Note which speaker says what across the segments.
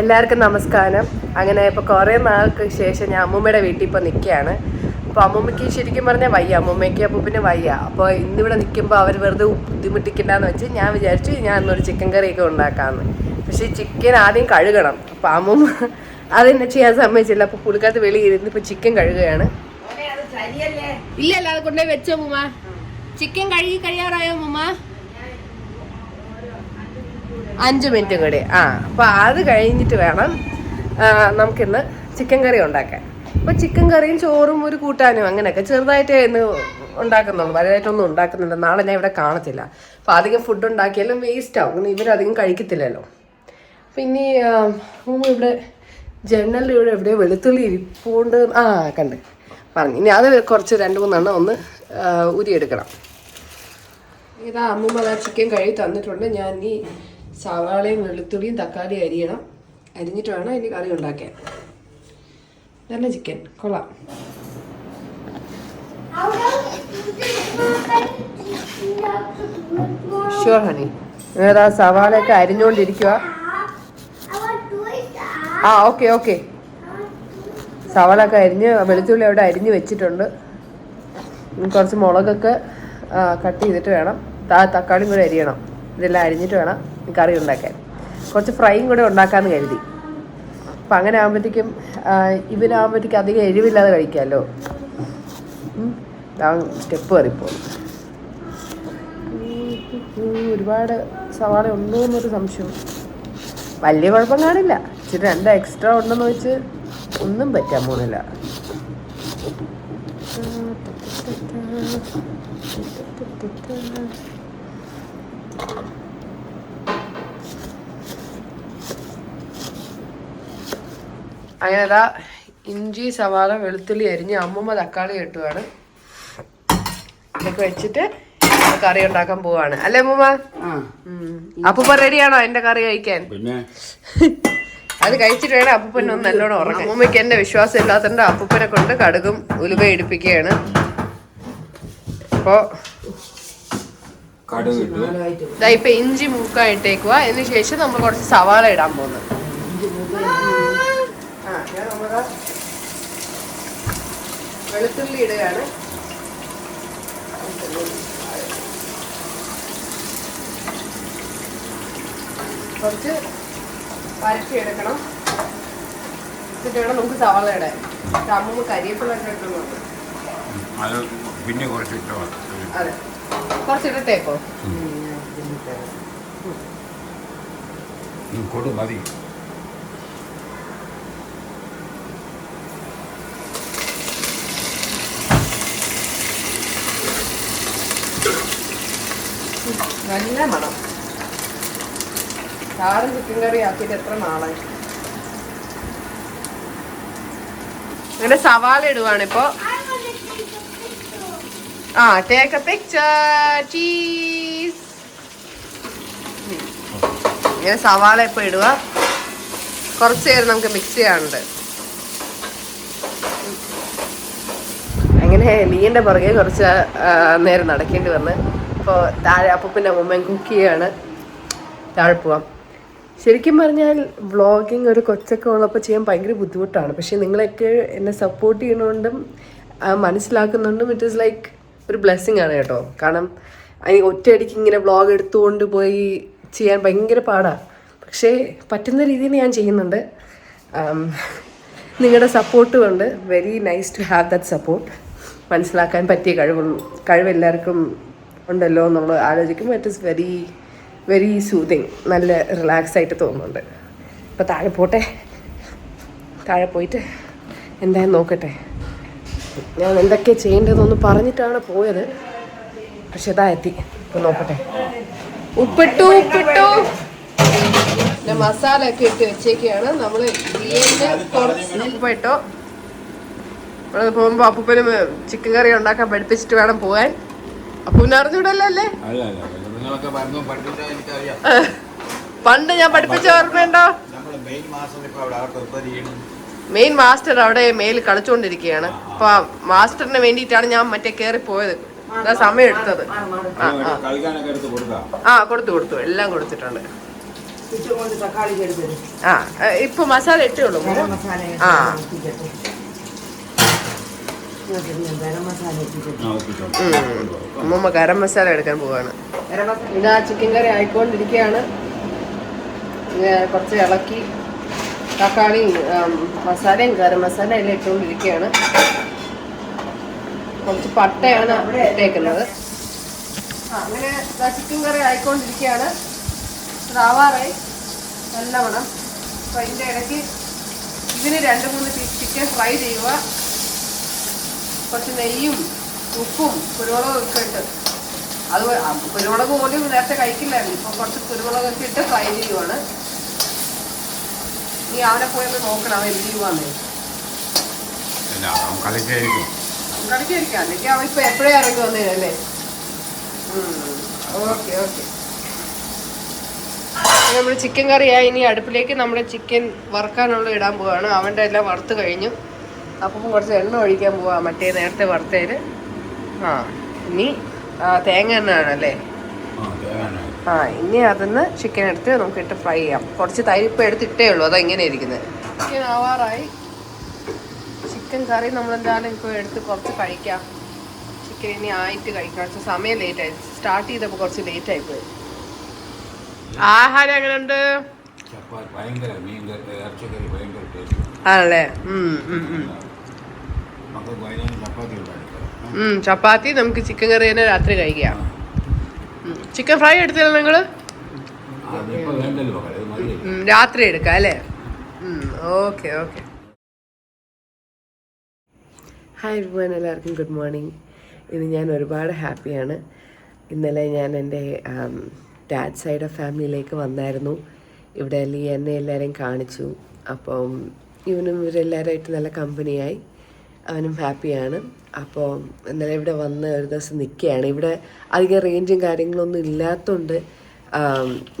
Speaker 1: എല്ലാവർക്കും നമസ്കാരം. അങ്ങനെ ഇപ്പോൾ കുറേ നാൾക്ക് ശേഷം ഞാൻ അമ്മൂമ്മയുടെ വീട്ടിൽ ഇപ്പോൾ നിൽക്കുകയാണ്. അപ്പോൾ അമ്മൂമ്മയ്ക്ക് ശരിക്കും പറഞ്ഞാൽ വയ്യ. അമ്മൂമ്മയ്ക്ക് അപ്പൂപ്പിന് വയ്യ. അപ്പോൾ ഇന്നിവിടെ നിൽക്കുമ്പോൾ അവർ വെറുതെ ബുദ്ധിമുട്ടിക്കണ്ടെന്ന് വെച്ച് ഞാൻ വിചാരിച്ചു ഞാൻ ഇന്നൊരു ചിക്കൻ കറിയൊക്കെ ഉണ്ടാക്കാമെന്ന് പക്ഷേ ചിക്കൻ ആദ്യം കഴുകണം. അപ്പോൾ അമ്മൂമ്മ അതെന്നെ ചെയ്യാൻ സമ്മതിച്ചില്ല. അപ്പോൾ പുള്ളിക്കകത്ത് വെളിയിരുന്ന് ഇപ്പോൾ ചിക്കൻ കഴുകുകയാണ്. ഇല്ല അല്ല അത് കൊണ്ടുപോയി വെച്ചോ മുമ്മ ചിക്കൻ കഴുകി കഴിയാറായോ മുമ്മ അഞ്ച് മിനിറ്റും കൂടി. ആ അപ്പോൾ അത് കഴിഞ്ഞിട്ട് വേണം നമുക്കിന്ന് ചിക്കൻ കറി ഉണ്ടാക്കാൻ. അപ്പോൾ ചിക്കൻ കറിയും ചോറും ഒരു കൂട്ടാനും അങ്ങനെയൊക്കെ ചെറുതായിട്ട് ഇന്ന് ഉണ്ടാക്കുന്നുള്ളൂ. വലുതായിട്ടൊന്നും ഉണ്ടാക്കുന്നില്ല. നാളെ ഞാൻ ഇവിടെ കാണത്തില്ല. അപ്പോൾ അധികം ഫുഡ് ഉണ്ടാക്കിയാലും വേസ്റ്റ് ആവും. ഇവരധികം കഴിക്കത്തില്ലല്ലോ. പിന്നെ ഇവിടെ ജനലിന്റെ ഇവിടെ എവിടെയോ വെളുത്തുള്ളി ഇരിപ്പുണ്ട്. ആ കണ്ട്. പറഞ്ഞു. ഇനി അത് കുറച്ച് രണ്ട് മൂന്നെണ്ണം ഒന്ന് ഉരിയെടുക്കണം. ഇതാ അമ്മൂമ്മ ചിക്കൻ കഴുകി തന്നിട്ടുണ്ട്. ഞാൻ ഈ സവാളയും വെളുത്തുള്ളിയും തക്കാളിയും അരിയണം. അരിഞ്ഞിട്ട് വേണം ഇനി കറി ഉണ്ടാക്കാൻ. നല്ല ചിക്കൻ കൊള്ളാം. ഷുവർ ഹണി ഏതാ സവാളയൊക്കെ അരിഞ്ഞുകൊണ്ടിരിക്കുക ആ ഓക്കെ ഓക്കെ സവാളൊക്കെ അരിഞ്ഞ് വെളുത്തുള്ളി അവിടെ അരിഞ്ഞ് വെച്ചിട്ടുണ്ട്. കുറച്ച് മുളകൊക്കെ കട്ട് ചെയ്തിട്ട് വേണം. തക്കാളിയും കൂടെ അരിയണം. ഇതെല്ലാം അരിഞ്ഞിട്ട് വേണം. കറി ഉണ്ടാക്കാൻ കുറച്ച് ഫ്രൈയും കൂടെ ഉണ്ടാക്കാമെന്ന് കരുതി അപ്പം അങ്ങനെ ആകുമ്പോഴത്തേക്കും ഇവനാകുമ്പോഴത്തേക്കും അധികം എരിവില്ലാതെ കഴിക്കാമല്ലോ സ്റ്റെപ്പ് കയറിപ്പോ ഒരുപാട് സവാള ഉണ്ടോ എന്നൊരു സംശയം വലിയ കുഴപ്പം കാണില്ല ഇച്ചിരി രണ്ട് എക്സ്ട്രാ ഉണ്ടെന്ന് വെച്ച് ഒന്നും പറ്റാൻ പോകുന്നില്ല അങ്ങനെ അതാ ഇഞ്ചി സവാള വെളുത്തുള്ളി അരിഞ്ഞ് അമ്മമ്മ തക്കാളി കെട്ടുവാണ് ഇതൊക്കെ വെച്ചിട്ട് കറി ഉണ്ടാക്കാൻ പോവാണ്. അല്ലേ അമ്മമ്മ. അപ്പൂപ്പ റെഡിയാണോ എന്റെ കറി കഴിക്കാൻ? അത് കഴിച്ചിട്ട് വേണം അപ്പൂപ്പനൊന്നും ഒന്ന് നല്ലോണം ഉറങ്ങും അമ്മമ്മയ്ക്ക് എന്റെ വിശ്വാസം ഇല്ലാത്തതുകൊണ്ട് അപ്പൂപ്പനെ കൊണ്ട് കടുകും ഉലുവ ഇടിപ്പിക്കുകയാണ്. അപ്പോ ഇപ്പൊ ഇഞ്ചി മൂക്കായിട്ടേക്കുക അതിന് ശേഷം നമ്മൾ കുറച്ച് സവാള ഇടാൻ പോകുന്നു ആ, ഞാൻ നമ്മുടെ വെളുത്തുള്ളി ഇടുകയാണ്. കുറച്ച് വരട്ടി എടുക്കണം. എന്നിട്ട് വേണം നമുക്ക് സവാള ഇടാൻ. അമ്മൂമ്മ കരിയേപ്പില ഇട്ടുന്നുണ്ട്
Speaker 2: പിന്നെ കുറച്ച് അതെ.
Speaker 1: അതെ ഇടട്ടേക്കോ
Speaker 2: കൊടു മതി.
Speaker 1: നല്ല മണം. ചാറും ചിക്കൻ കറി ആക്കിയിട്ട് എത്ര നാളായി? അങ്ങനെ സവാള ഇടുവാണ് ഇപ്പോ. ആ ടേക്ക് പിക്ചർ ചീസ് ഇങ്ങനെ സവാള ഇപ്പൊ ഇടുക കുറച്ച് നേരം നമുക്ക് മിക്സ് ചെയ്യാനുണ്ട്. അങ്ങനെ ലീന്റെ പുറകെ കുറച്ച് നേരം നടക്കേണ്ടി വന്ന്. ഇപ്പോൾ താഴെ അപ്പൂപ്പിന്റെ അമ്മൂമ്മയും കുക്ക് ചെയ്യാണ്. താഴെ പോവാം. ശരിക്കും പറഞ്ഞാൽ വ്ളോഗിങ് ഒരു കൊച്ചൊക്കെ ഉള്ളപ്പോൾ ചെയ്യാൻ ഭയങ്കര ബുദ്ധിമുട്ടാണ്. പക്ഷേ നിങ്ങളൊക്കെ എന്നെ സപ്പോർട്ട് ചെയ്യണോണ്ടും മനസ്സിലാക്കുന്നുണ്ടും ഇറ്റ് ഈസ് ലൈക്ക് ഒരു ബ്ലെസ്സിങ് ആണ് കേട്ടോ. കാരണം അതിന് ഒറ്റയടിക്ക് ഇങ്ങനെ വ്ളോഗ് എടുത്തുകൊണ്ട് പോയി ചെയ്യാൻ ഭയങ്കര പാടാണ് പക്ഷേ പറ്റുന്ന രീതിയിൽ ഞാൻ ചെയ്യുന്നുണ്ട്. നിങ്ങളുടെ സപ്പോർട്ട് കൊണ്ട് very nice to have that support മനസ്സിലാക്കാൻ പറ്റിയ കഴിവുള്ളൂ. കഴിവ് എല്ലാവർക്കും ഉണ്ടല്ലോ എന്നുള്ളത് ആലോചിക്കുമ്പോൾ it is very very soothing നല്ല റിലാക്സ് ആയിട്ട് തോന്നുന്നുണ്ട്. അപ്പോൾ താഴെ പോട്ടെ. താഴെ പോയിട്ട് എന്തായാലും നോക്കട്ടെ. ഞാൻ എന്തൊക്കെ ചെയ്യേണ്ടതെന്ന് പറഞ്ഞിട്ടാണ് പോയത്. പക്ഷെ ഇതാ എത്തി. ഇപ്പം നോക്കട്ടെ. ഉപ്പിട്ടു ഉപ്പിട്ടു. പിന്നെ മസാല ഒക്കെ ഇട്ട് വെച്ചേക്കാണ്. നമ്മൾ ഉപ്പിട്ടോ ഇവിടെ പോകുമ്പോൾ അപ്പൂപ്പനും ചിക്കൻ കറി ഉണ്ടാക്കാൻ പഠിപ്പിച്ചിട്ട് വേണം പോകാൻ. അപ്പൂന് അറിഞ്ഞൂടല്ലോ അല്ലേ?
Speaker 2: അല്ല അല്ല അല്ല. നിങ്ങളൊക്കെ പറഞ്ഞു പഠിപ്പിച്ചാൽ എനിക്കറിയാം.
Speaker 1: പണ്ട് ഞാൻ പഠിപ്പിച്ച ഓർമ്മയുണ്ടോ?
Speaker 2: നമ്മൾ മെയിൻ
Speaker 1: മാസ്റ്റർ അവിടെ മേൽ കളിച്ചുകൊണ്ടിരിക്കുകയാണ് അപ്പൊ മാസ്റ്ററിന് വേണ്ടിയിട്ടാണ് ഞാൻ മറ്റേ കേറി പോയത്. അതാ സമയം എടുത്തത്. ആ കൊടുത്തു? കൊടുത്തു എല്ലാം കൊടുത്തിട്ടുണ്ട്. ആ ആ, ഇപ്പൊ മസാല ഇട്ടേ ഉള്ളൂ. ആ.
Speaker 3: ഇട്ടിട്ട് ഇങ്ങോട്ട് ഞാൻ ഗരം മസാല ഇട്ടിട്ട്
Speaker 2: ആ ഒപ്പിച്ചോ
Speaker 1: ഉം. അമ്മമ്മ ഗരം മസാല എടുക്കാൻ പോവാണ്. ഇതാ ചിക്കൻ കറി ആയിക്കൊണ്ടിരിക്കുകയാണ് കുറച്ച് ഇളക്കി തക്കാളിയും മസാലയും ഗരം മസാല എല്ലാം ഇട്ടുകൊണ്ടിരിക്കുകയാണ് കുറച്ച് പട്ടയാണ് ഇട്ടേക്കുന്നത്. അങ്ങനെ ഇതാ ചിക്കൻ കറി ആയിക്കൊണ്ടിരിക്കുകയാണ് റാവാറായി നല്ലവണ്ണം. അപ്പം അതിന്റെ ഇടയ്ക്ക് ഇതിന് രണ്ട് മൂന്ന് ചിക്കൻ ഫ്രൈ ചെയ്യുക. കുറച്ച് നെയ്യും ഉപ്പും കുരുമുളകും ഒക്കെ ഇട്ട്. അത് കുരുമുളക് പോലും നേരത്തെ കഴിക്കില്ലായിരുന്നു. ഇപ്പം കുറച്ച് കുരുമുളകൊക്കെ ഇട്ട് ഫ്രൈ ചെയ്യുവാണ്. നീ അവനെ പോയി ഒന്ന് നോക്കണം അവൻ
Speaker 2: അവൻ കളിക്കായിരിക്കും.
Speaker 1: അല്ലെങ്കിൽ അവൻ ഇപ്പൊ എപ്പോഴേ ഇറങ്ങി വന്നേനല്ലേ ഓക്കെ ഓക്കെ. നമ്മൾ ചിക്കൻ കറിയായി ഇനി അടുപ്പിലേക്ക് നമ്മുടെ ചിക്കൻ വറുക്കാനുള്ള ഇടാൻ പോവാണ്. അവന്റെ എല്ലാം വറുത്ത് കഴിഞ്ഞു. അപ്പം കുറച്ച് എണ്ണ ഒഴിക്കാൻ പോവാ മറ്റേ നേരത്തെ വറുത്തേര് ആ ഇനി തേങ്ങ എണ്ണയാണല്ലേ
Speaker 2: ആ
Speaker 1: ഇനി അതിന്ന് ചിക്കൻ എടുത്ത് നമുക്ക് ഇട്ട് ഫ്രൈ ചെയ്യാം. കുറച്ച് തരിപ്പ് എടുത്തിട്ടേ ഉള്ളൂ അതാ ഇങ്ങനെ ഇരിക്കുന്നത് ചിക്കൻ ആവാറായി. ചിക്കൻ കറി നമ്മൾ എന്തായാലും ഇപ്പോൾ എടുത്ത് കുറച്ച് കഴിക്കാം. ചിക്കൻ ഇനി ആയിട്ട് കഴിക്കാം കുറച്ച് സമയം ലേറ്റ് ആയി. സ്റ്റാർട്ട് ചെയ്തപ്പോൾ കുറച്ച് ലേറ്റ് ആയി പോയി. ആഹാരം എങ്ങനെയുണ്ട്? ആണല്ലേ?
Speaker 2: ചപ്പാത്തി
Speaker 1: നമുക്ക് ചിക്കൻ കറി തന്നെ രാത്രി കഴിക്കാം. ചിക്കൻ ഫ്രൈ എടുത്തില്ല നിങ്ങൾ രാത്രി എടുക്കാം അല്ലേ? Okay okay. ഹായ് എവ്രിവൺ എല്ലാവർക്കും ഗുഡ് മോർണിംഗ് ഇന്ന് ഞാൻ ഒരുപാട് ഹാപ്പിയാണ്. ഇന്നലെ ഞാൻ എന്റെ ഡാഡ് സൈഡ് ഓഫ് ഫാമിലിയിലേക്ക് വന്നായിരുന്നു. ഇവിടെ ലീ എന്നെ എല്ലാവരെയും കാണിച്ചു. അപ്പം ഇവനും ഇവരെല്ലാവരുമായിട്ട് നല്ല കമ്പനിയായി അവനും ഹാപ്പിയാണ്. അപ്പോൾ ഇന്നലെ ഇവിടെ വന്ന് ഒരു ദിവസം നിൽക്കുകയാണ്. ഇവിടെ അധികം റേഞ്ചും കാര്യങ്ങളൊന്നും ഇല്ലാത്തതുകൊണ്ട്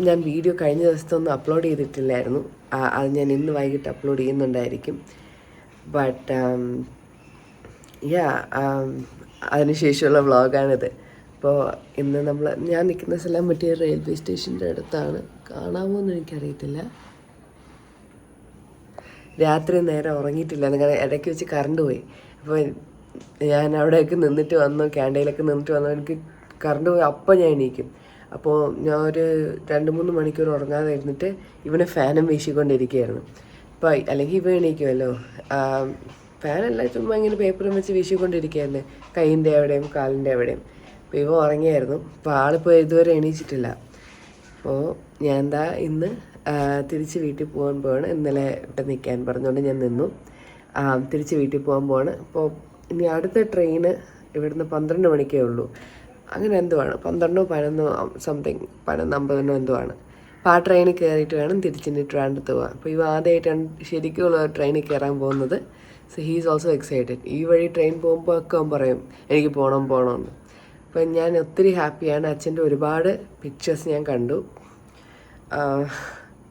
Speaker 1: ഞാൻ വീഡിയോ കഴിഞ്ഞ ദിവസത്തെ ഒന്നും അപ്ലോഡ് ചെയ്തിട്ടില്ലായിരുന്നു അത് ഞാൻ ഇന്ന് വൈകിട്ട് അപ്ലോഡ് ചെയ്യുന്നുണ്ടായിരിക്കും. ബട്ട് യാ അതിനുശേഷമുള്ള വ്ളോഗാണിത്. അപ്പോൾ ഇന്ന് നമ്മൾ ഞാൻ നിൽക്കുന്ന സ്ഥലം മറ്റേ റെയിൽവേ സ്റ്റേഷന്റെ അടുത്താണ്. കാണാമോ എന്ന് എനിക്കറിയത്തില്ല. രാത്രി നേരെ ഉറങ്ങിയിട്ടില്ല. നിങ്ങൾ ഇടയ്ക്ക് വെച്ച് കറണ്ട് പോയി. അപ്പോൾ ഞാൻ അവിടെയൊക്കെ നിന്നിട്ട് വന്നു ക്യാൻഡയിലൊക്കെ നിന്നിട്ട് വന്നു. എനിക്ക് കറണ്ട് പോയി. അപ്പം ഞാൻ എണീക്കും. അപ്പോൾ ഞാൻ ഒരു രണ്ട് മൂന്ന് മണിക്കൂർ ഉറങ്ങാതെ ഇരുന്നിട്ട് ഇവനെ ഫാനും വീശിക്കൊണ്ടിരിക്കുകയായിരുന്നു. അപ്പോൾ അല്ലെങ്കിൽ ഇവ എണീക്കുമല്ലോ. ഫാനല്ല ചുമ്മാ ഇങ്ങനെ പേപ്പറും വെച്ച് വീശിക്കൊണ്ടിരിക്കുകയായിരുന്നു. കൈയിന്റെ എവിടെയും കാലിന്റെ എവിടെയും അപ്പോൾ ഇവ ഉറങ്ങിയായിരുന്നു. അപ്പോൾ ആളിപ്പോൾ ഇതുവരെ എണീച്ചിട്ടില്ല. അപ്പോൾ ഞാൻ എന്താ ഇന്ന് തിരിച്ച് വീട്ടിൽ പോകാൻ പോവാണ്. ഇന്നലെ ഇവിടെ നിൽക്കാൻ പറഞ്ഞുകൊണ്ട് ഞാൻ നിന്നു. തിരിച്ച് വീട്ടിൽ പോകാൻ പോവാണ്. അപ്പോൾ ഇനി അടുത്ത ട്രെയിന് ഇവിടുന്ന് പന്ത്രണ്ട് മണിക്കേ ഉള്ളൂ. അങ്ങനെ എന്തോ ആണ്. പന്ത്രണ്ടോ പതിനൊന്നോ സംതിങ് പതിനൊന്ന് അമ്പതിനോ എന്തോ ആണ്. അപ്പോൾ ആ ട്രെയിനിൽ കയറിയിട്ട് വേണം തിരിച്ചിനി ട്രാൻഡത്ത് പോകാൻ അപ്പോൾ ഇവ ആദ്യമായിട്ടാണ് ശരിക്കുള്ള ട്രെയിനിൽ കയറാൻ പോകുന്നത്. സോ ഹീസ് ഓൾസോ എക്സൈറ്റഡ് ഈ വഴി ട്രെയിൻ പോകുമ്പോൾ ഒക്കെ അവൻ പറയും എനിക്ക് പോകണം പോകണമെന്ന് അപ്പം ഞാൻ ഒത്തിരി ഹാപ്പിയാണ് അച്ഛന്റെ ഒരുപാട് പിക്ചേഴ്സ് ഞാൻ കണ്ടു.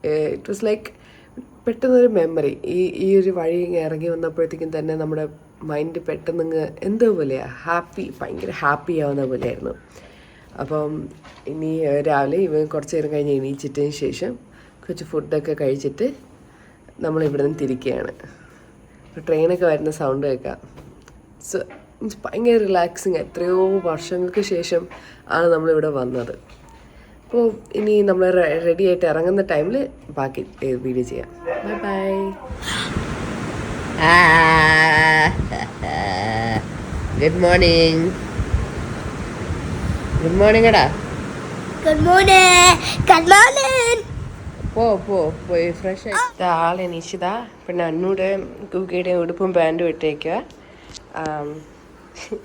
Speaker 1: ഇറ്റ് വാസ് ലൈക്ക് പെട്ടെന്നൊരു മെമ്മറി ഈ ഈ ഒരു വഴി ഇറങ്ങി വന്നപ്പോഴത്തേക്കും തന്നെ നമ്മുടെ മൈൻഡ് പെട്ടെന്ന് എന്തോ പോലെയാണ് ഹാപ്പി ഭയങ്കര ഹാപ്പി ആവുന്ന പോലെയായിരുന്നു. അപ്പം ഇനി രാവിലെ ഇവ കുറച്ച് നേരം കഴിഞ്ഞ് എണീച്ചിട്ടതിന് ശേഷം കുറച്ച് ഫുഡൊക്കെ കഴിച്ചിട്ട് നമ്മൾ ഇവിടെ നിന്ന് തിരിക്കുകയാണ്. ട്രെയിനൊക്കെ വരുന്ന സൗണ്ട് കേൾക്കാം. സോ മീൻസ് ഭയങ്കര റിലാക്സിങ് എത്രയോ വർഷങ്ങൾക്ക് ശേഷം ആണ് നമ്മളിവിടെ വന്നത്. അപ്പോൾ ഇനി നമ്മൾ റെഡി ആയിട്ട് ഇറങ്ങുന്ന ടൈമിൽ ബാക്കി വീഡിയോ ചെയ്യാം. Bye bye good morning good morning എടാ.
Speaker 4: ഗുഡ് മോർണിംഗ് ഗുഡ് മോർണിംഗ്
Speaker 1: പോ പോ പോയി ഫ്രഷ് ആയിട്ട് ആളെ നിശിത പിന്നെ അന്നൂടെ കുക്കിയുടെ ഉടുപ്പും പാന്റും ഇട്ടേക്കുക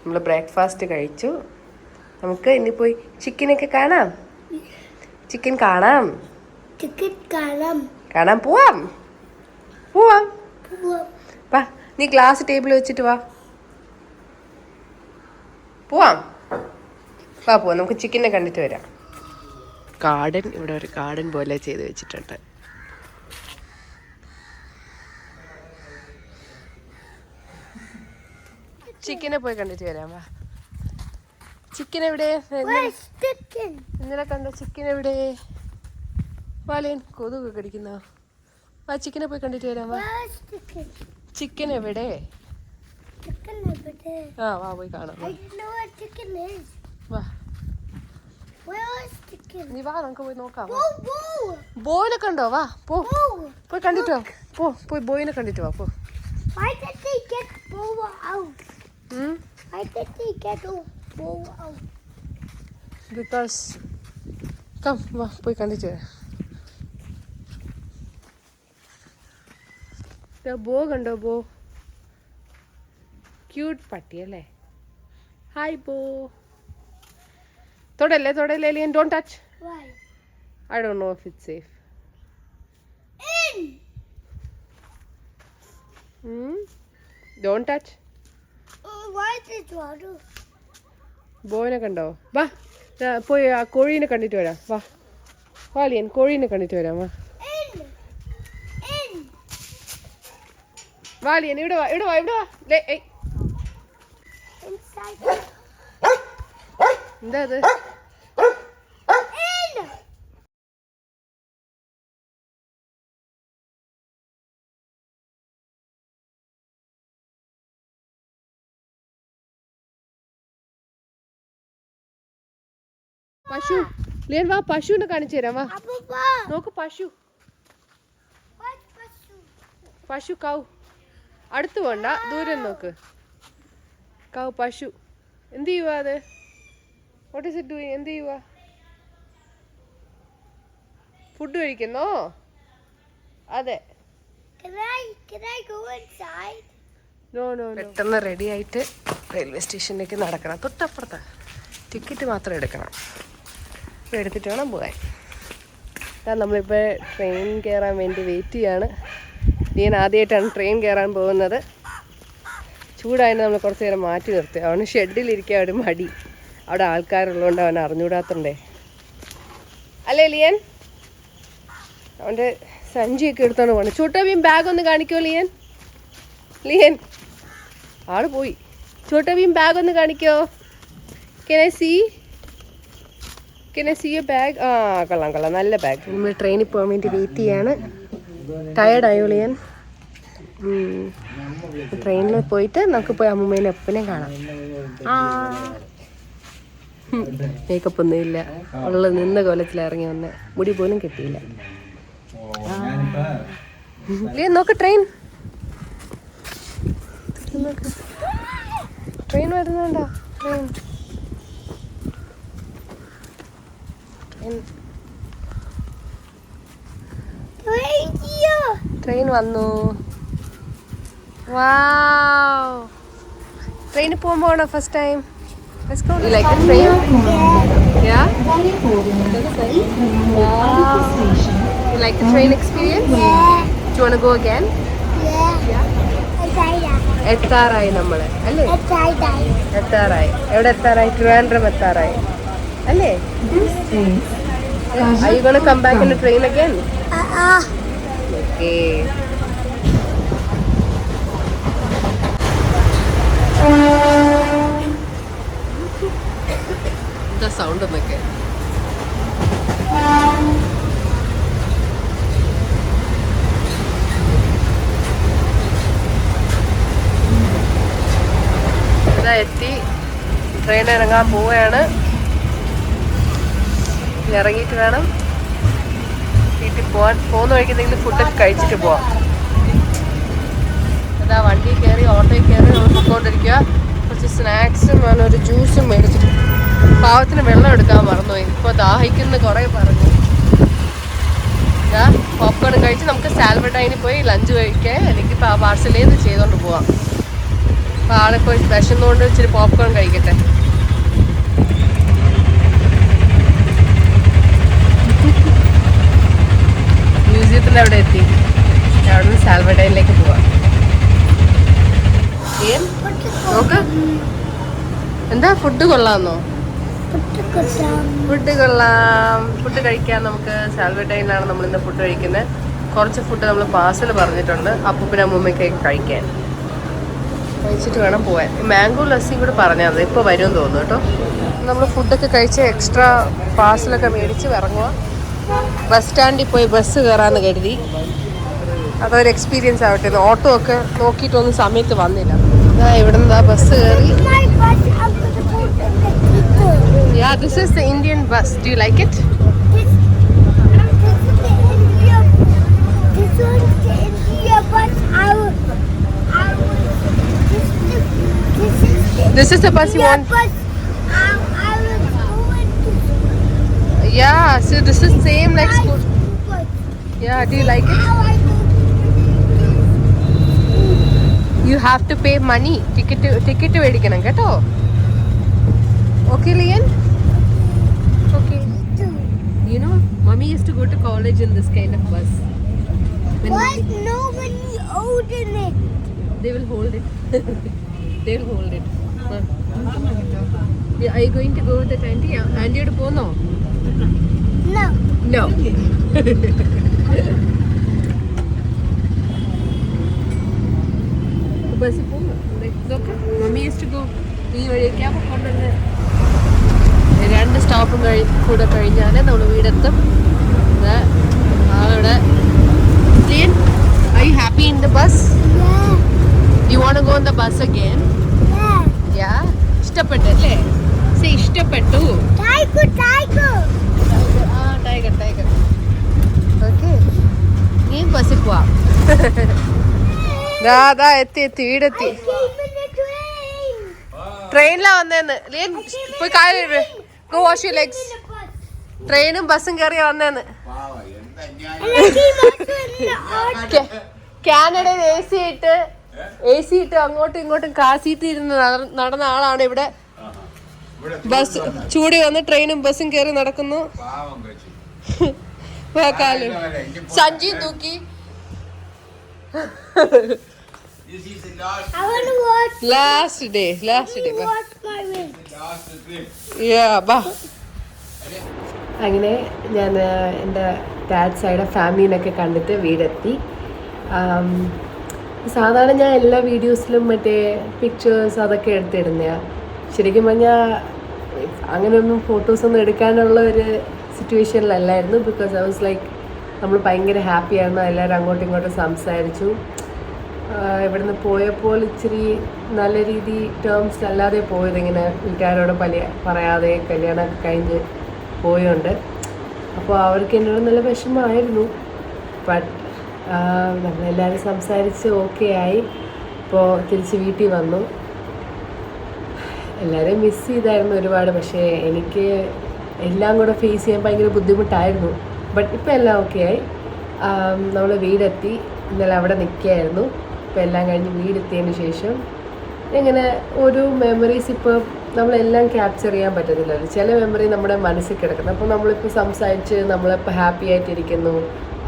Speaker 1: നമ്മൾ ബ്രേക്ക്ഫാസ്റ്റ് കഴിച്ചു. നമുക്ക് ഇനി പോയി ചിക്കനൊക്കെ കാണാം. ചിക്കൻ കാണാം.
Speaker 4: ചിക്കൻ കാണാം.
Speaker 1: കാണാൻ പോവാം. പോവാം. വാ നീ ഗ്ലാസ് ടേബിൾ വെച്ചിട്ട് വാ. പോവാം. വാ പോവാം. നമുക്ക് ചിക്കനെ കണ്ടിട്ട് വരാം. ഗാർഡൻ ഇവിടെ ഒരു ഗാർഡൻ പോലെ ചെയ്ത് വെച്ചിട്ടുണ്ട്. ചിക്കനെ പോയി കണ്ടിട്ട് വരാം വാ. ചിക്കൻ എവിടെ? ഇന്നലെ കണ്ട ചിക്കൻ എവിടെ വാലേൻ കൊതുക് കടിക്കുന്ന ആ ചിക്കനെ പോയി കണ്ടിട്ട് വരാം വാ
Speaker 4: Where's chicken?
Speaker 1: ചിക്കൻ എവിടെ. ആ വാ പോയി കാണാം വാ. നീ വാ നമുക്ക് പോയി നോക്കാം ബോയിനെ കണ്ടോ വാ പോ. പോയി കണ്ടിട്ടോ പോ പോയി ബോയിനെ കണ്ടിട്ട് വാ പോ
Speaker 4: Why did they get bow out?
Speaker 1: ഉം
Speaker 4: Why did they get a bow out?
Speaker 1: Because come വാ പോയി കണ്ടിട്ട് വരാം ബോ കണ്ടോ ബോ ക്യൂട്ട് പട്ടി അല്ലേ ഹായ് ബോ തൊടല്ലേ തൊടല്ലേ
Speaker 4: Leon
Speaker 1: don't touch? I don't know if
Speaker 4: it
Speaker 1: safe! Don't
Speaker 4: touch why did water?
Speaker 1: ബോയിനെ കണ്ടോ? വാ പോയി ആ കോഴീനെ കണ്ടിട്ട് വരാം. വാ വാലിയൻ കോഴീനെ കണ്ടിട്ട് വരാം വാ. വാലിയൻ ഇവിടെ വാ ഇവിടെ വാ ഇവിടെ വാ. എന്താ അത് പശു. ലിയൻ വാ പശുവിനെ കാണിച്ചു തരാം വാ. നോക്ക് പശു? പശു? കൗ. അടുത്ത് വേണ്ട ദൂരം നോക്ക്. കൗ പശു. എന്ത് ചെയ്യുവാ അത്? വാട്ട് ഇസ് ഇറ്റ് ഡൂയിങ് എന്ത് ചെയ്യുവാ? ഫുഡ് കഴിക്കുന്നോ? അതെ.
Speaker 4: Can I, can I go
Speaker 1: no no പെട്ടെന്ന് റെഡി ആയിട്ട് റെയിൽവേ സ്റ്റേഷനിലേക്ക് നടക്കണം. തൊട്ടപ്പുറത്ത് ടിക്കറ്റ് മാത്രം എടുക്കണം. എടുത്തിട്ട് വേണം പോകാൻ. ഇതാ നമ്മളിപ്പോൾ ട്രെയിൻ കയറാൻ വേണ്ടി വെയിറ്റ് ചെയ്യാണ്. ഞാൻ ആദ്യമായിട്ടാണ് ട്രെയിൻ കയറാൻ പോകുന്നത്. ചൂടായതിന് നമ്മൾ കുറച്ച് നേരം മാറ്റി നിർത്തി. അവന് ഷെഡിലിരിക്കുക അവിടെ മടി. അവിടെ ആൾക്കാരുള്ളതുകൊണ്ട് അവൻ അറിഞ്ഞൂടാത്തണ്ടേ അല്ലേ ലിയൻ? അവന്റെ സഞ്ചിയൊക്കെ എടുത്തോണ്ട് പോകണം ചൂട്ടബിയും ബാഗ് ഒന്ന് കാണിക്കോ ലിയൻ? ലിയൻ ആൾ പോയി. ചോട്ടബിയും ബാഗ് ഒന്ന് കാണിക്കോ. ഐ സി എ ബാഗ് ആ കൊള്ളാം കൊള്ളാം. നല്ല ബാഗ് നമ്മൾ ട്രെയിനിൽ പോകാൻ വേണ്ടി വെയിറ്റ് ചെയ്യാണ്. ടയർഡായോ ആയോളിയൻ ട്രെയിനിൽ പോയിട്ട് നമുക്ക് പോയി അമ്മൂമ്മേനെ അപ്പനെ കാണാം. ആ. മേക്കപ്പ് ഒന്നും ഇല്ല. ഉള്ള നിന്ന കോലത്തിൽ ഇറങ്ങി വന്ന് മുടി പോലും കിട്ടിയില്ല. നോക്ക് ട്രെയിൻ ട്രെയിൻ വരുന്നുണ്ടോ? ട്രെയിൻ ട്രെയിൻ വന്നു. ട്രെയിൻ പോകുമ്പോണോ ഫസ്റ്റ് ടൈം എത്താറായി നമ്മൾ അല്ലേ? എത്താറായി. എവിടെ എത്താറായി? ട്രിവാൻഡ്രം എത്താറായി. അല്ലേ? ആ you gonna in the train again okay sound എന്നൊക്കെ? എത്തി. ട്രെയിൻ ഇറങ്ങാൻ പോവുകയാണ് ഇറങ്ങിയിട്ട് വേണം വീട്ടിൽ പോവാൻ. പോകുന്ന വഴിക്ക് എന്തെങ്കിലും ഫുഡൊക്കെ കഴിച്ചിട്ട് പോവാം. അതാ വണ്ടി കയറി ഓട്ടോയിൽ കയറി നമ്മൾ കുറച്ച് സ്നാക്സും ഒരു ജ്യൂസും മേടിച്ചിട്ട്. പാവത്തിന് വെള്ളം എടുക്കാൻ മറന്നുപോയി. ഇപ്പോൾ ദാഹിക്കുന്ന കുറേ പറഞ്ഞു. പോപ്കോൺ കഴിച്ച് നമുക്ക് സാൽവഡൈനിൽ പോയി ലഞ്ച് കഴിക്കാൻ അല്ലെങ്കിൽ പാർസലേന്ന് ചെയ്ത് ചെയ്തുകൊണ്ട് പോവാം. അപ്പോൾ പോയി വിശന്നുകൊണ്ട് ഇച്ചിരി പോപ്കോൺ കഴിക്കട്ടെ. മ്യൂസിയത്തിന്റെ അവിടെ എത്തി. അവിടെ നിന്ന് സാൽവഡയിലേക്ക് പോവാം. നോക്ക്. എന്താ? ഫുഡ് കൊള്ളാന്നോ? ഫുഡ് കൊള്ളാം. ഫുഡ് കഴിക്കാൻ നമുക്ക്. സാൽവഡൈനിലാണ് നമ്മൾ ഇന്ന് ഫുഡ് കഴിക്കുന്നത്. കുറച്ച് ഫുഡ് നമ്മൾ പാർസൽ പറഞ്ഞിട്ടുണ്ട്. അപ്പൂപ്പിനും അമ്മൂമ്മയ്ക്കൊക്കെ കഴിക്കാൻ. കഴിച്ചിട്ട് വേണം പോവാൻ. മാംഗോ ലസ്സിയും കൂടി പറഞ്ഞാൽ മതി. ഇപ്പോൾ വരുമെന്ന് തോന്നുന്നു കേട്ടോ. നമ്മൾ ഫുഡൊക്കെ കഴിച്ച് എക്സ്ട്രാ പാർസലൊക്കെ മേടിച്ച് ഇറങ്ങുക ബസ് സ്റ്റാൻഡിൽ പോയി ബസ് കയറാന്ന് കരുതി അതൊരു എക്സ്പീരിയൻസ് ആവട്ടെ ഓട്ടോ ഒക്കെ നോക്കിയിട്ടൊന്നും സമയത്ത് വന്നില്ല അതാ ഇവിടെ നിന്ന് ബസ് കയറി
Speaker 4: the.
Speaker 1: Yeah this is the Indian bus do you like it
Speaker 4: This, this is the India. This one's the India bus. I will, I will. This is the, this is the
Speaker 1: this is the bus you
Speaker 4: India
Speaker 1: want
Speaker 4: bus. this
Speaker 1: yeah so this is same like
Speaker 4: my
Speaker 1: school
Speaker 4: bus.
Speaker 1: Yeah do you like it
Speaker 4: How I go
Speaker 1: you have to pay money ticket ticket മേടിക്കണം കേട്ടോ okay ലിയൻ okay
Speaker 4: to.
Speaker 1: You know mummy use to go to college in this kind of bus
Speaker 4: What? Nobody holding it.
Speaker 1: They will hold it. they will hold it. Huh. Yeah, are you going to go with the auntie? ആൻറ്റിയോട് പോന്നോ
Speaker 4: No.
Speaker 1: No. ബസ്സിൽ പോകുന്നു ഇതൊക്കെ mummy use to go ഈ വഴിയൊക്കെ കൊണ്ടുവന്ന് രണ്ട് സ്റ്റോപ്പും കഴി കൂടെ കഴിഞ്ഞാൽ നമ്മൾ വീടെത്തും അവിടെ I happy in the bus
Speaker 4: Yeah.
Speaker 1: You want go in the
Speaker 4: bus
Speaker 1: again ഇഷ്ടപ്പെട്ടല്ലേ say ഇഷ്ടപ്പെട്ടു. ടൈഗർ ടൈഗർ ഓക്കെ നീ ബസ്സിൽ പോവാം. ദാ ദാ എത്തി എത്തി വീടെത്തി. ട്രെയിനിലാ വന്നേന്ന്. പോയി കാര്യം ഗോ വാഷ് യു ലെഗ്സ്. ട്രെയിനും ബസ്സും കയറിയാ വന്നേന്ന്. കാനഡയിൽ എ സി ഇട്ട് എ സി ഇട്ട് അങ്ങോട്ടും ഇങ്ങോട്ടും കാസീറ്റ് ഇരുന്ന് നടന്ന ആളാണ് ഇവിടെ. ബസ് ചൂടി വന്ന് ട്രെയിനും ബസ്സും കയറി നടക്കുന്നു. സഞ്ചി തൂക്കി.
Speaker 2: Last
Speaker 4: day
Speaker 2: last day.
Speaker 1: അങ്ങനെ ഞാൻ എന്റെ ഡാഡ് സൈഡ് ഫാമിലിനൊക്കെ കണ്ടിട്ട് വീടെത്തി. സാധാരണ ഞാൻ എല്ലാ വീഡിയോസിലും മറ്റേ പിക്ചേഴ്സ് അതൊക്കെ എടുത്തിടുന്നതാണ് ശരിക്കും പറഞ്ഞാൽ അങ്ങനെയൊന്നും ഫോട്ടോസൊന്നും എടുക്കാനുള്ള ഒരു സിറ്റുവേഷനിലല്ലായിരുന്നു ബിക്കോസ് ഐ വാസ് ലൈക്ക് നമ്മൾ ഭയങ്കര ആയിരുന്നു. എല്ലാവരും അങ്ങോട്ടും ഇങ്ങോട്ടും സംസാരിച്ചു. ഇവിടുന്ന് പോയപ്പോൾ ഇച്ചിരി നല്ല രീതി ടേംസ് അല്ലാതെ പോയത്. ഇങ്ങനെ വീട്ടുകാരോട് പല പറയാതെ കല്യാണമൊക്കെ കഴിഞ്ഞ് പോയുണ്ട്. അപ്പോൾ അവർക്ക് എന്നോട് നല്ല വിഷമമായിരുന്നു. ബട്ട് നമ്മളെല്ലാവരും സംസാരിച്ച് ഓക്കെ ആയി. ഇപ്പോൾ തിരിച്ച് വീട്ടിൽ വന്നു. എല്ലാവരെയും മിസ് ചെയ്തായിരുന്നു ഒരുപാട്. പക്ഷേ എനിക്ക് എല്ലാം കൂടെ ഫേസ് ചെയ്യാൻ ഭയങ്കര ബുദ്ധിമുട്ടായിരുന്നു. ബട്ട് ഇപ്പോൾ എല്ലാം ഓക്കെ ആയി. നമ്മൾ വീടെത്തി. ഇന്നലെ അവിടെ നിൽക്കുകയായിരുന്നു ഇപ്പോൾ എല്ലാം കഴിഞ്ഞ് വീടെത്തിയതിന് ശേഷം ഇങ്ങനെ ഒരു മെമ്മറീസ് ഇപ്പോൾ നമ്മളെല്ലാം ക്യാപ്ചർ ചെയ്യാൻ പറ്റത്തില്ലല്ലോ. ചില മെമ്മറി നമ്മുടെ മനസ്സിൽ കിടക്കുന്നു. അപ്പോൾ നമ്മളിപ്പോൾ സംസാരിച്ച് നമ്മളിപ്പോൾ ഹാപ്പി ആയിട്ടിരിക്കുന്നു.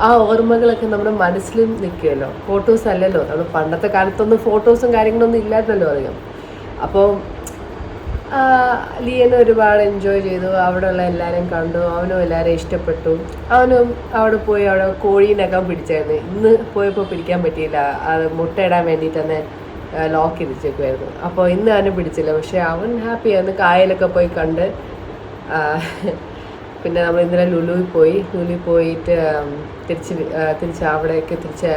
Speaker 1: ആ ഓർമ്മകളൊക്കെ നമ്മുടെ മനസ്സിലും നിൽക്കുമല്ലോ ഫോട്ടോസ് അല്ലല്ലോ. നമ്മൾ പണ്ടത്തെ കാലത്തൊന്നും ഫോട്ടോസും കാര്യങ്ങളൊന്നും ഇല്ലായിരുന്നല്ലോ അറിയാം. അപ്പോൾ ലിയൻ ഒരുപാട് എൻജോയ് ചെയ്തു. അവിടെയുള്ള എല്ലാവരെയും കണ്ടു. അവനും എല്ലാവരെയും ഇഷ്ടപ്പെട്ടു. അവനും അവിടെ പോയി അവിടെ കോഴീനൊക്കെ പിടിച്ചായിരുന്നു. ഇന്ന് പോയപ്പോൾ പിടിക്കാൻ പറ്റിയില്ല. അത് മുട്ടയിടാൻ വേണ്ടിയിട്ട് തന്നെ ലോക്ക് ഇരിച്ചേക്കുമായിരുന്നു അപ്പോൾ ഇന്ന് അവനെ പിടിച്ചില്ല. പക്ഷേ അവൻ ഹാപ്പി ആയിരുന്നു. കായലൊക്കെ പോയി കണ്ട് പിന്നെ നമ്മൾ ഇന്നലെ ലുലുവിൽ പോയി. ലുലുവിൽ പോയിട്ട് തിരിച്ച് തിരിച്ച് അവിടേക്ക് തിരിച്ച്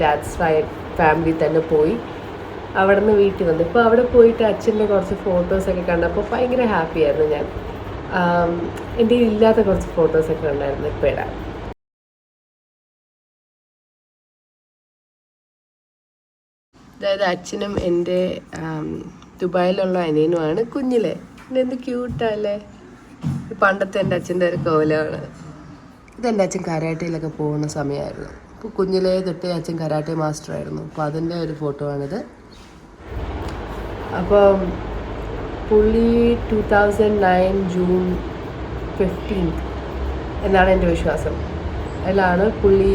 Speaker 1: ഡാറ്റ്സ് ഫാമിലി തന്നെ പോയി. അവിടെ നിന്ന് വീട്ടിൽ വന്നു. ഇപ്പോൾ അവിടെ പോയിട്ട് അച്ഛന്റെ കുറച്ച് ഫോട്ടോസൊക്കെ കണ്ടപ്പോൾ ഭയങ്കര ഹാപ്പിയായിരുന്നു ഞാൻ. എന്റെ ഇല്ലാത്ത കുറച്ച് ഫോട്ടോസൊക്കെ ഉണ്ടായിരുന്നു ഇപ്പോൾ അതായത് അച്ഛനും എന്റെ ദുബായിലുള്ള അനിയനുമാണ് കുഞ്ഞിലെ. പിന്നെ എന്ത് ക്യൂട്ടല്ലേ പണ്ടത്തെ എന്റെ അച്ഛന്റെ ഒരു കോലമാണ്. ഇതെന്റെ അച്ഛൻ കരാട്ടയിലൊക്കെ പോകുന്ന സമയമായിരുന്നു. അപ്പോൾ കുഞ്ഞിലേ തൊട്ടേ അച്ഛൻ കരാട്ടെ മാസ്റ്ററായിരുന്നു അപ്പോൾ അതിന്റെ ഒരു ഫോട്ടോ ആണിത്. അപ്പം പുള്ളി two thousand nine June fifteen എന്നാണ് എന്റെ വിശ്വാസം. അതിലാണ് പുള്ളി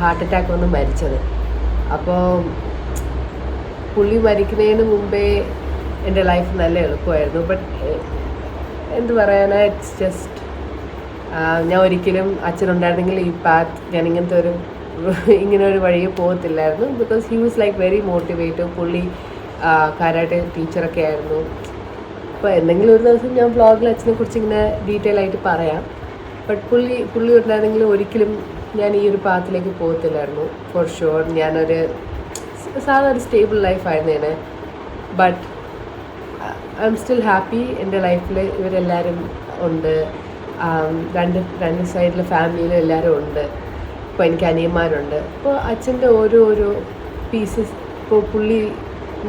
Speaker 1: ഹാർട്ട് അറ്റാക്ക് വന്ന് മരിച്ചത്. അപ്പോൾ പുള്ളി മരിക്കുന്നതിന് മുമ്പേ എന്റെ ലൈഫ് നല്ല എളുപ്പമായിരുന്നു. ബട്ട് എന്ത് പറയാനാ ഇറ്റ്സ് ജസ്റ്റ് ഞാൻ ഒരിക്കലും അച്ഛനുണ്ടായിരുന്നെങ്കിൽ ഈ പാത്ത് ഞാൻ ഇങ്ങനത്തെ ഒരു ഇങ്ങനെ ഒരു വഴിയെ പോകത്തില്ലായിരുന്നു. Because he was like very motivative പുള്ളി കാരാട്ടെ ടീച്ചറൊക്കെ ആയിരുന്നു. അപ്പോൾ എന്തെങ്കിലും ഒരു ദിവസം ഞാൻ വ്ളോഗിൽ അച്ഛനെ കുറിച്ച് ഇങ്ങനെ ഡീറ്റെയിൽ ആയിട്ട് പറയാം. ബട്ട് പുള്ളി പുള്ളി ഉണ്ടായിരുന്നെങ്കിൽ ഒരിക്കലും ഞാൻ ഈ ഒരു പാത്തിലേക്ക് പോകത്തില്ലായിരുന്നു. ഫോർ ഷുവർ ഞാനൊരു സാധാരണ ഒരു stable ലൈഫായിരുന്നേനെ but I am still happy എന്റെ ലൈഫിൽ ഇവരെല്ലാവരും ഉണ്ട്. രണ്ട് രണ്ട് സൈഡിലെ ഫാമിലിയിലും എല്ലാവരും ഉണ്ട്. ഇപ്പോൾ എനിക്ക് അനിയന്മാരുണ്ട്. അപ്പോൾ അച്ഛന്റെ ഓരോ ഓരോ പീസസ് ഇപ്പോൾ പുള്ളി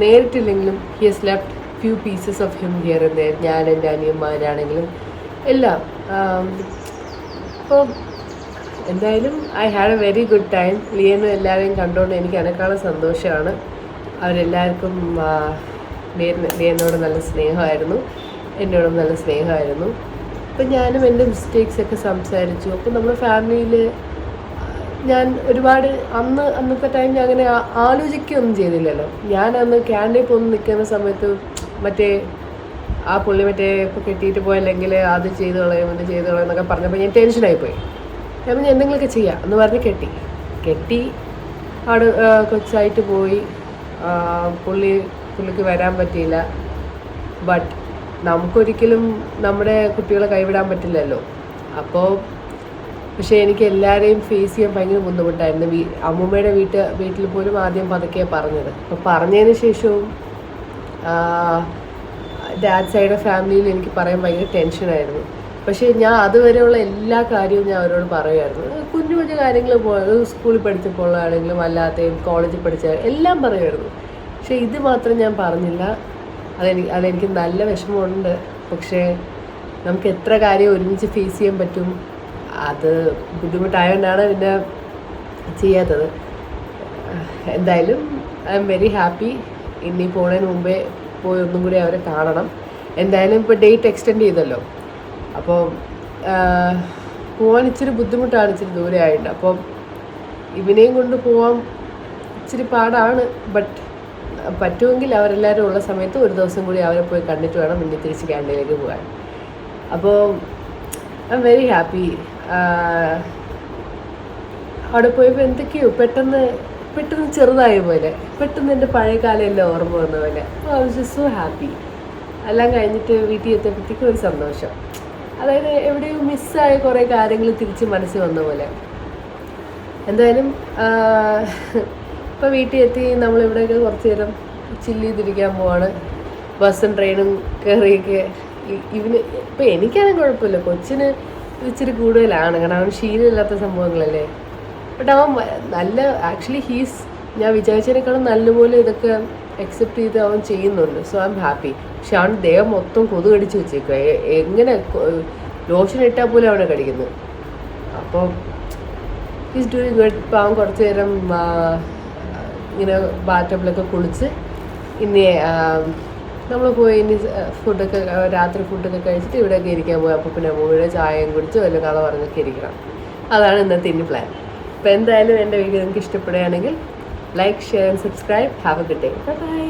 Speaker 1: നേരിട്ടില്ലെങ്കിലും he has left few pieces of him here എന്ന് ഞാൻ എന്റെ അനിയന്മാരാണെങ്കിലും എല്ലാം അപ്പോൾ എന്തായാലും I had a very good time ലിയനും എല്ലാവരെയും കണ്ടുകൊണ്ട് എനിക്ക് എന്നെക്കാളും സന്തോഷമാണ്. അവരെല്ലാവർക്കും ലിയനോട് നല്ല സ്നേഹമായിരുന്നു. എന്നോടും നല്ല സ്നേഹമായിരുന്നു. അപ്പം ഞാനും എന്റെ മിസ്റ്റേക്സൊക്കെ സംസാരിച്ചു. അപ്പോൾ നമ്മുടെ ഫാമിലിയിൽ ഞാൻ ഒരുപാട് അന്ന് അന്നത്തെ ടൈം ഞാൻ അങ്ങനെ ആലോചിക്കുകയൊന്നും ചെയ്തില്ലല്ലോ. ഞാൻ അന്ന് ക്യാൻഡിൽ പോന്ന് നിൽക്കുന്ന സമയത്ത് മറ്റേ ആ പുള്ളി മറ്റേ ഇപ്പോൾ കെട്ടിയിട്ട് പോയല്ലെങ്കിൽ അത് ചെയ്തു കളയും ഇത് ചെയ്തു കളയും എന്നൊക്കെ പറഞ്ഞപ്പോൾ ഞാൻ ടെൻഷനായി പോയി ഞാൻ പറഞ്ഞു എന്തെങ്കിലുമൊക്കെ ചെയ്യാം. എന്ന് പറഞ്ഞ് കെട്ടി. കെട്ടി അവിടെ കൊച്ചായിട്ട് പോയി. പുള്ളി പുള്ളിക്ക് വരാൻ പറ്റിയില്ല. ബട്ട് നമുക്കൊരിക്കലും നമ്മുടെ കുട്ടികളെ കൈവിടാൻ പറ്റില്ലല്ലോ. അപ്പോൾ പക്ഷേ എനിക്ക് എല്ലാവരെയും ഫേസ് ചെയ്യാൻ ഭയങ്കര ബുദ്ധിമുട്ടായിരുന്നു. വീ അമ്മൂമ്മയുടെ വീട്ട് വീട്ടിൽ പോലും ആദ്യം പതുക്കെ പറഞ്ഞത്. അപ്പോൾ പറഞ്ഞതിന് ശേഷവും ഡാഡ് സൈഡ് ഫാമിലിയിൽ എനിക്ക് പറയാൻ ഭയങ്കര ടെൻഷനായിരുന്നു പക്ഷേ ഞാൻ അതുവരെയുള്ള എല്ലാ കാര്യവും ഞാൻ അവരോട് പറയുമായിരുന്നു. കുഞ്ഞു കുഞ്ഞു കാര്യങ്ങൾ സ്കൂളിൽ സ്കൂളിൽ പഠിച്ചപ്പോഴാണെങ്കിലും അല്ലാതെയും കോളേജിൽ പഠിച്ച എല്ലാം പറയുമായിരുന്നു. പക്ഷേ ഇത് മാത്രം ഞാൻ പറഞ്ഞില്ല. അതെനിക്ക് അതെനിക്ക് നല്ല വിഷമമുണ്ട്. പക്ഷേ നമുക്ക് എത്ര കാര്യം ഒരുമിച്ച് ഫേസ് ചെയ്യാൻ പറ്റും? അത് ബുദ്ധിമുട്ടായതുകൊണ്ടാണ് പിന്നെ ചെയ്യാത്തത്. എന്തായാലും ഐ എം വെരി ഹാപ്പി. ഇനി പോണതിന് മുമ്പേ പോയി ഒന്നും കൂടി അവരെ കാണണം. എന്തായാലും ഇപ്പോൾ ഡേറ്റ് എക്സ്റ്റെൻഡ് ചെയ്തല്ലോ. അപ്പോൾ പോകാൻ ഇച്ചിരി ബുദ്ധിമുട്ടാണ് ഇച്ചിരി ദൂരെ ആയിട്ട് അപ്പം ഇവനെയും കൊണ്ട് പോവാൻ ഇച്ചിരി പാടാണ്. ബട്ട് പറ്റുമെങ്കിൽ അവരെല്ലാവരും ഉള്ള സമയത്ത് ഒരു ദിവസം കൂടി അവരെ പോയി കണ്ടിട്ട് വേണം പിന്നെ തിരിച്ച് ക്യാൻഡയിലേക്ക് പോകാൻ. അപ്പോൾ ഐ എം വെരി ഹാപ്പി. അവിടെ പോയപ്പോൾ എന്തൊക്കെയോ പെട്ടെന്ന് പെട്ടെന്ന് ചെറുതായ പോലെ പെട്ടെന്ന് എന്റെ പഴയ കാലമെല്ലാം ഓർമ്മ വന്ന പോലെ. I was just so happy എല്ലാം കഴിഞ്ഞിട്ട് വീട്ടിൽ എത്തിയപ്പോഴത്തേക്കും ഒരു സന്തോഷം. അതായത് എവിടെയോ മിസ്സായ കുറേ കാര്യങ്ങൾ തിരിച്ച് മനസ്സിൽ വന്ന പോലെ. എന്തായാലും ഇപ്പോൾ വീട്ടിൽ എത്തി നമ്മളിവിടെയൊക്കെ കുറച്ച് നേരം ചില്ല് ചെയ്തിരിക്കാൻ പോവാണ്. ബസ്സും ട്രെയിനും കയറിയൊക്കെ. ഇവന് ഇപ്പം എനിക്കാണെങ്കിൽ കുഴപ്പമില്ല. കൊച്ചിന് ഇച്ചിരി കൂടുതലാണ്. കാരണം അവൻ ശീലമില്ലാത്ത സംഭവങ്ങളല്ലേ. ബട്ട് അവൻ നല്ല ആക്ച്വലി ഹീസ് ഞാൻ വിചാരിച്ചതിനേക്കാളും നല്ലപോലെ ഇതൊക്കെ അക്സെപ്റ്റ് ചെയ്ത് അവൻ ചെയ്യുന്നുണ്ട്. സോ ഐ എം ഹാപ്പി പക്ഷെ അവൻ ദേഹം മൊത്തം കൊതു കടിച്ച് വെച്ചേക്കുക എങ്ങനെ ലോഷൻ ഇട്ടാൽ പോലും അവനെ കടിക്കുന്നു. അപ്പോൾ ഈസ് ഡൂയിങ് ഗുഡ് ഇപ്പോൾ അവൻ കുറച്ച് നേരം ഇങ്ങനെ ബാറ്റപ്പിലൊക്കെ കുളിച്ച് ഇനി നമ്മൾ പോയി ഇനി ഫുഡൊക്കെ രാത്രി ഫുഡൊക്കെ കഴിച്ചിട്ട് ഇവിടെയൊക്കെ ഇരിക്കാൻ പോയി. അപ്പോൾ പിന്നെ മൂവിയുടെ ചായയും കുടിച്ച് വല്ല കഥ പറഞ്ഞൊക്കെ ഇരിക്കണം. അതാണ് ഇന്നത്തെ ഇനി പ്ലാൻ അപ്പോൾ എന്തായാലും എന്റെ വീഡിയോ നിങ്ങൾക്ക് ഇഷ്ടപ്പെടുകയാണെങ്കിൽ like share and subscribe have a good day bye